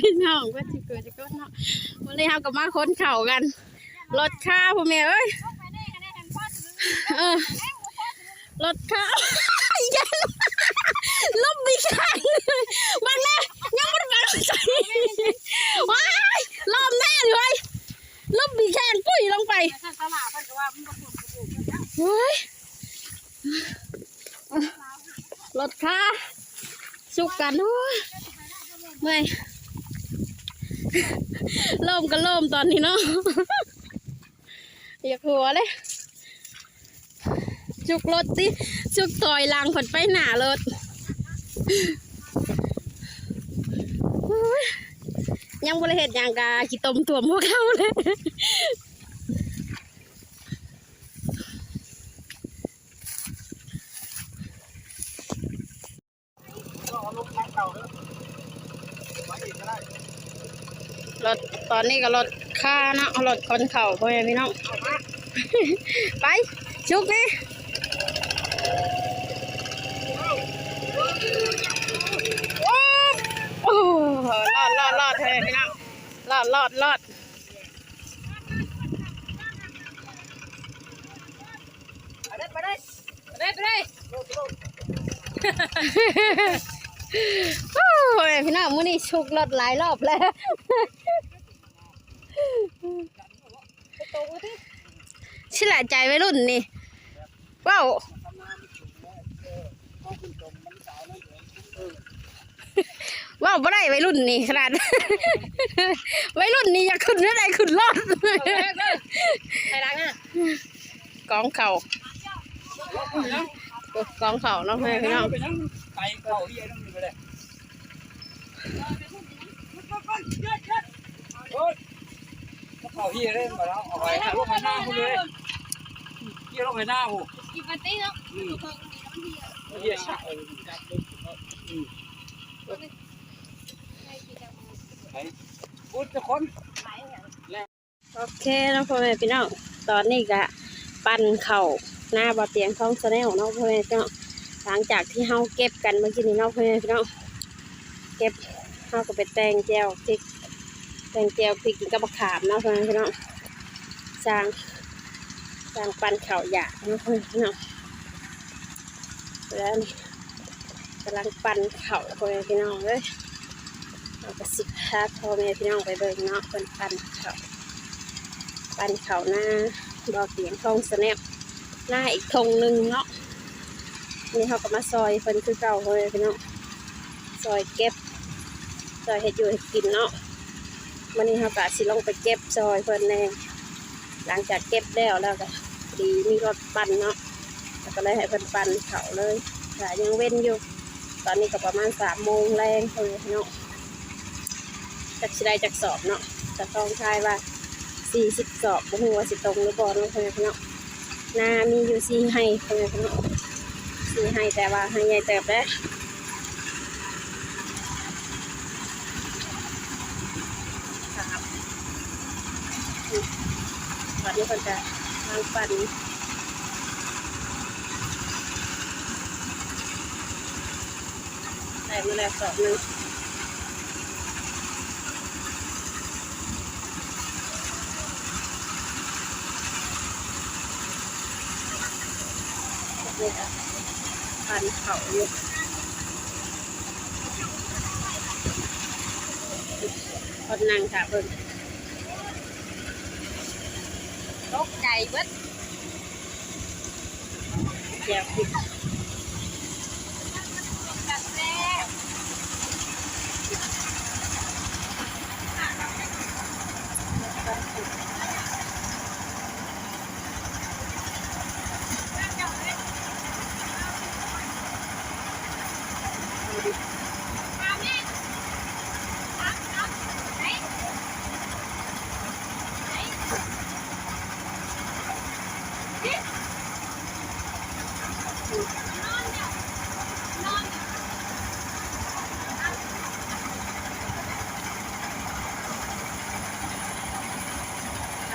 พี่น้องว่าสิเกิดจะก็เนาะวันนี้เฮาก็มาค้นเข่ากันรถค่าพ่อแม่เอ้ยเออรถค่ายันลบมีข่งมันแน่ยังไม่ได้ไปใส่ว้ายรอบแน่เลยลบมีแข่งปุ้ยลงไปเฮ้ยรถค่าสุกกันโอ้ยเมื่อย ล่มก็ล่มตอนนี้เนาะอยากหัวเลย จุกรถสิจุกต่อยลังผดไปหนารถยยังบริเหตุอย่างกาขี้ตมตัวมพวกเขาเลย รถตอนนี้ก็รถค่าเนาะรถคนเข่าพ่อแม่พี่น้องไปชุกนี่โอ้โหรอดรอดรอดพ่อแม่พี่น้องรอดรอดรอดไปได้ไปได้ไปได้ โอ้ยพี่น้องมื้อนี้ชุกรถหลายรอบแล้วตกที่ชิละใจวัยรุ่นนี่ว้าวว้าวบ่ได้วัยรุ่นนี่ขนาดวัยรุ่นนี่อยากขึ้นอะไรขึ้นรอดใครรักน่ะกองเข่าโอ้กองเข่าเนาะแม่พี่น้องไปนั่งไก่เข่าเฮียต้องมีไปเลยโอ้ย เข่าเฮียเลยมาแล้วเอาไปลงไปหน้าคุณเลยเฮียลงไปหน้าหูกินปาร์ตี้เนาะเฮียชักเลยไอ้พูดจะคนโอเคนาะพ่อแม่พี่น้องตอนนี้ก็ปั่นเข่าหน้าบ่อเตียงท้องสแนลเนาะพ่อแม่พี่น้องหลังจากที่เฮาเก็บกันเมื่อกี้นี้เนาะพ่อแม่พี่น้อง ก็บเฮาก็ไปแต่งแจวพริกแต่งแจวพริกกินกับมะขามเนาะพ่อแม่พี่น้องจางจางปั่นเข่าหยาเนาะพ่อแม่พี่น้องแล้วนี่กำลังปั่นเข่าพ่อแม่พี่น้องเลยเราก็สิพาพ่อแม่พี่น้องไปเบิ่งเนาะเพิ่นปั่นเข่าปันเข่าหน้าบอเตียงทองสแนปหน้าอีกทงหนึ่งเนาะนี่เขาก็มาซอยเพิ่นคือเก่าเลยพี่น้องซอยเก็บ ซอยเห็ดอยู่เห็ดกินเนาะวันนี้เขาก็สิลงไปเก็บซอยเพิ่นแน่หลังจากเก็บแล้วแล้วก็ดีมีรถปั่นเนาะแล้วก็เลยให้เพิ่นปั่นเขาเลยแต่ยังเว้นอยู่ ตอนนี้ก็ประมาณสามโมงแรงเลยเนาะจากสิไดจากสอบเนาะจะต้องทายว่าสี่สิบสอบบ่ฮู้ว่าสิตรงหรือบ่เนาะเพิ่นพี่น้องนามีอยู่สี่ให้เพิ่นพี่น้องสี่ให้แต่ว่าให้ใหญ่เติบเด้อครับอืม วันนี้เพิ่นจะทางปั่นได้มาแล้วสอบหนึงนี่ค่ะปันเขาอยู่คนนั่งค่ะเพิ่น ตกใจเบิด แจวพริก กันแซ่บ อั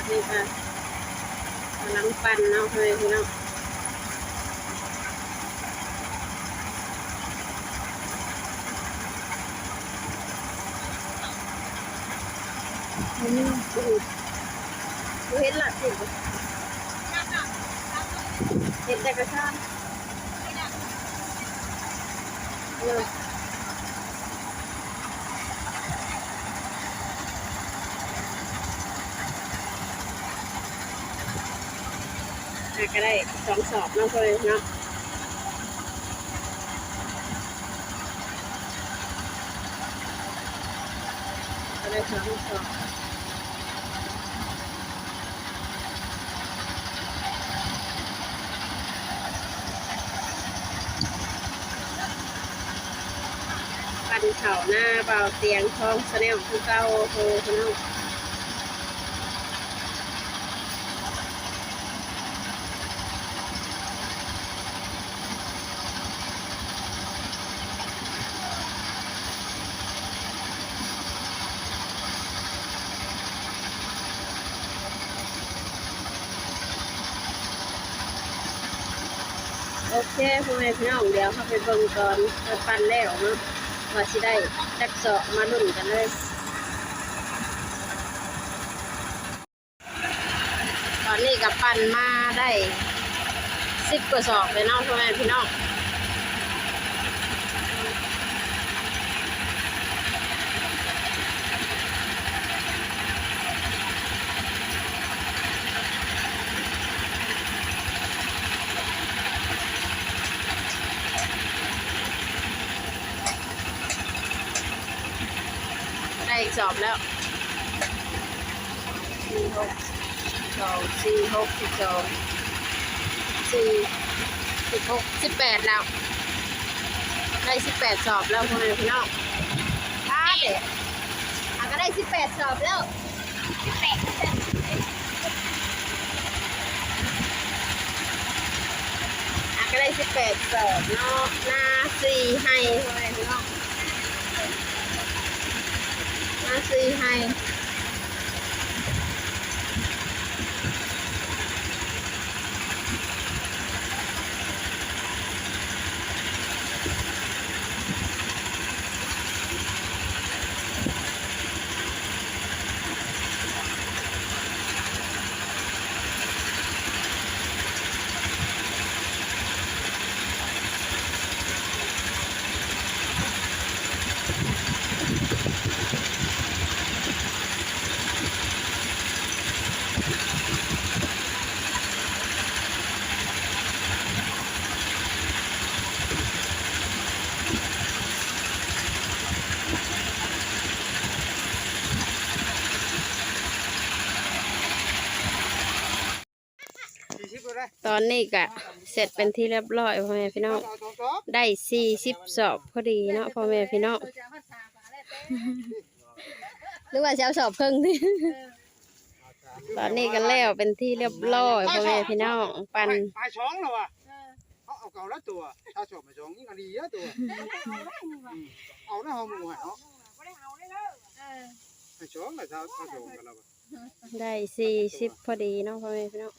นนี้ค่ะกำลังปั่นเนาะเฮ้ยพี่น้องอืมอืมบ่เห็นลักสิเห็นแต่กระชากเออ อะก็ได้สองสอบเนาะพ่อแม่เนาะก็ได้สองสอบปันเข่าหน้าเบาเตียงทองสแนลคือเก้าโฮพี่น้อ โอเคพ่อแม่พี่น้องเดี๋ยวเข้าไปเบิ่งก่อนเปิดปันแล้วเนาะว่าสิได้จักเสาะมาลุ่นกันเลยตอนนี้กับปันมาได้สิบกว่าสอกเลยเนาะพ่อแม่พี่น้อง อีกสอบแล้วสี่หกสองสี่หกสิบสองสี่สิบหกสิบแปดแล้ว ได้สิบแปดสอบแล้วพ่อแม่พี่น้องอ้าเด็กอะก็ได้สิบแปดสอบแล้วสิบแปดอะก็ได้สิบแปดสอบเนาะหน้าสี่ให้ พ่อแม่พี่น้องหน้าสี่ให้ สี่สิบก็ได้ ตอนนี้ก็เสร็จเป็นที่เรียบร้อยพ่อแม่พี่น้องได้สี่สิบสอบพอดีเนาะพ่อแม่พี่น้องหรือว่าจะเอาสอบเพิ่งนี่ ตอนนี้ก็แล้วเป็นที่เรียบร้อยพ่อแม่พี่น้องปันปลายช้องแล้ววะเขาเอาเก่าแล้วตัวถ้าชอบมาช้องยิ่งดีเยอะตัวเอาหน้าหอมหมูเนาะไปช้องเลยถ้าถ้าช้องกันแล้วได้สี่สิบพอดีเนาะพ่อแม่พี่น้อง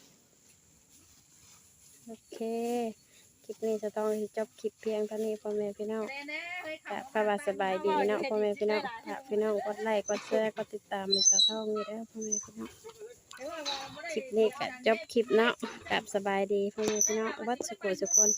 โอเคค ลิปนี้จะต้องจบคลิปเพียงเท่านี้พ่อแม่พี่น้องแต่พระบาสบายดีเนาะพ่อแม่พี่น้องถ้าพี่น้องกดไลค์กดแชร์กดติดตามในสาวทองนี่แล้วพ่อแม่พี่น้องคลิปนี้ก็จบคลิปเนาะแบบสบายดีพ่อแม่พี่น้องวัดสุโขสุคน